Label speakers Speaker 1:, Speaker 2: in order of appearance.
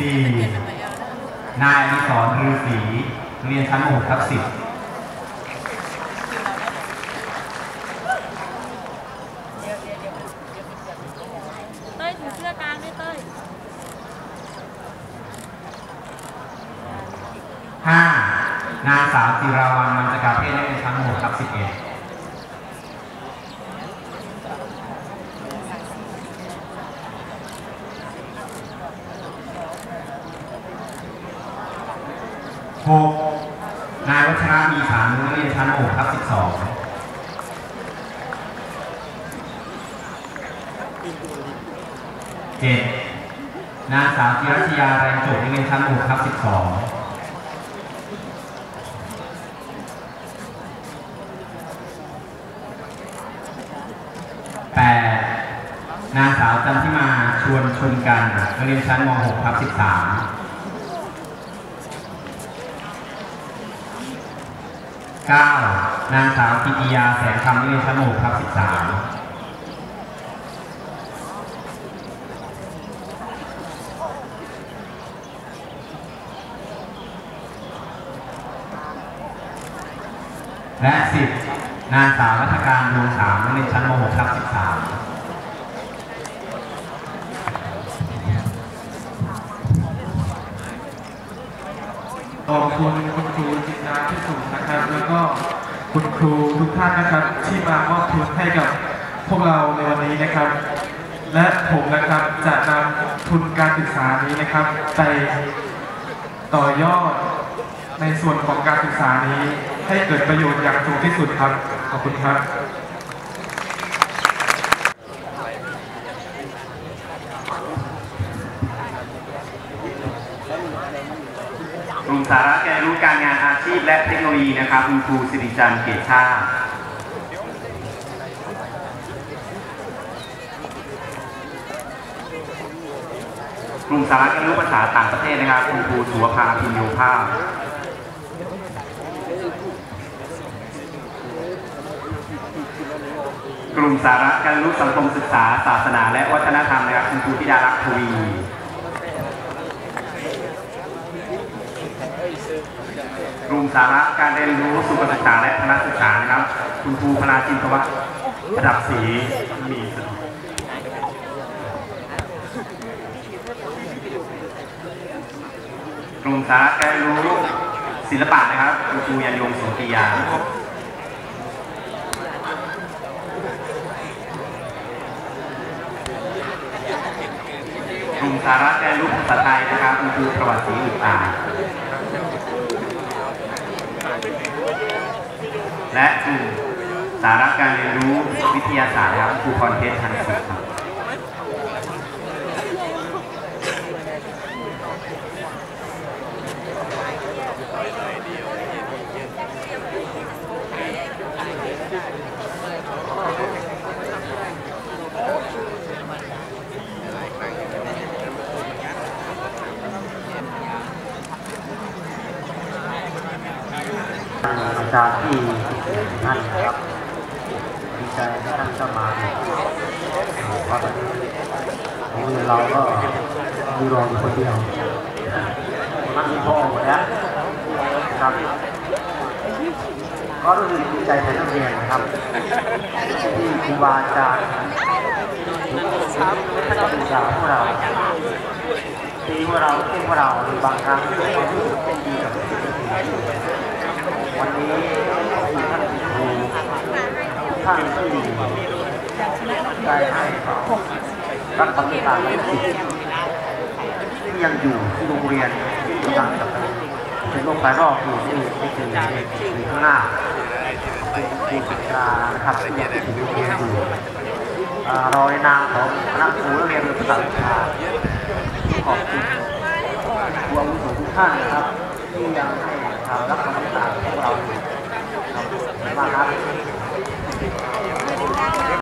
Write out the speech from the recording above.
Speaker 1: 4. นายอิสรฤาษีเรียนชั้นหกทับ
Speaker 2: 10
Speaker 1: ห้านางสาวจิราวันมันจะกาเพศได้ในชั้นหกทับสิบเอง หกนายวัชระมีฐานนักเรียนชั้นหกทับสิบสองเจ็ดนางสาวจิรัชยาแรงจบนักเรียนชั้นหกทับสิบสองแปดนางสาวจันทิมาชวนชนกันนักเรียนชั้นม .6 ทับ13 เก้านางสาวกิติยาแสงคำนักเรียนชั้นม .6 ทับ 13และสิบนางสาวรัชการดวงสามนักเรียนชั้นม .6 ทับ13
Speaker 3: ขอบคุณคุณครูจิตนาที่สุขนะครับ แล้วก็ คุณครูทุกท่านนะครับ ที่มามอบทุนให้กับพวกเราในวันนี้นะครับ และผมนะครับจะนำทุนการศึกษานี้นะครับ ไปต่อยอดในส่วนของการศึกษานี้ ให้เกิดประโยชน์อย่างสูงที่สุดครับ ขอบคุณครับ
Speaker 1: ลุ่มสาระการรู้การงานอาชีพและเทคโนโลยีนะครับคุณครูสิริจันทร์เกตชาติกลุ่มสาระการรู้ภาษาต่างประเทศนะครับคุณครูสุวภาพินโยภาพกลุ่มสาระการรู้สังคมศึกษา ศาสนา และวัฒนธรรมนะครับคุณครูธิดารักษ์ทวี กลุ่มสาระการเรียนรู้สุขศึกษาและพละศึกษานะครับ คุณครูพลาจินทวัฒน์ระดับสีมีกลุ่มสาระการเรียนรู้ศิลปะนะครับ คุณครูยันยงโสติยากลุ่มสาระการเรียนรู้ภาษาไทยนะครับคุณครูประวัติศรีอึดอ่าน และกลุ่มสาระการเรียนรู้วิทยาศาสตร์ครับครูพรเพชรทันสุขครับ อาจารย์ที่ท่นนะครับดีใจที่ท่านก็มาเพราะตอนนี้เรียเราก็มีรองอยู่คนเดียวมันมีพ่อหมดแล้วครับก็รู้สึกดีใจแทนนักเรียนนะครับที่ครูบาอาจารย์ท่านก็ศึกษาพวกเราตีพวกเราเต้นพวกเราบางครั้งก็รู้สึกเป็นดีกับ วันนี้ท่านครูท่านที่ได้ให้รักความเมตตาและสิทธิ์ที่ยังอยู่ที่โรงเรียนที่กำลังจะเป็นโลกภายนอกอยู่ที่นี่คือข้างหน้าเป็นครูศึกษานะครับที่ยังอยู่โรงเรียนอยู่รอในามของคณะครูนักเรียนภาษาวิชาขอบคุณครูอาวุโสทุกท่านนะครับ ที่ยังให้ทางรับความเมตตาพวกเราครับขอบคุณมาครับ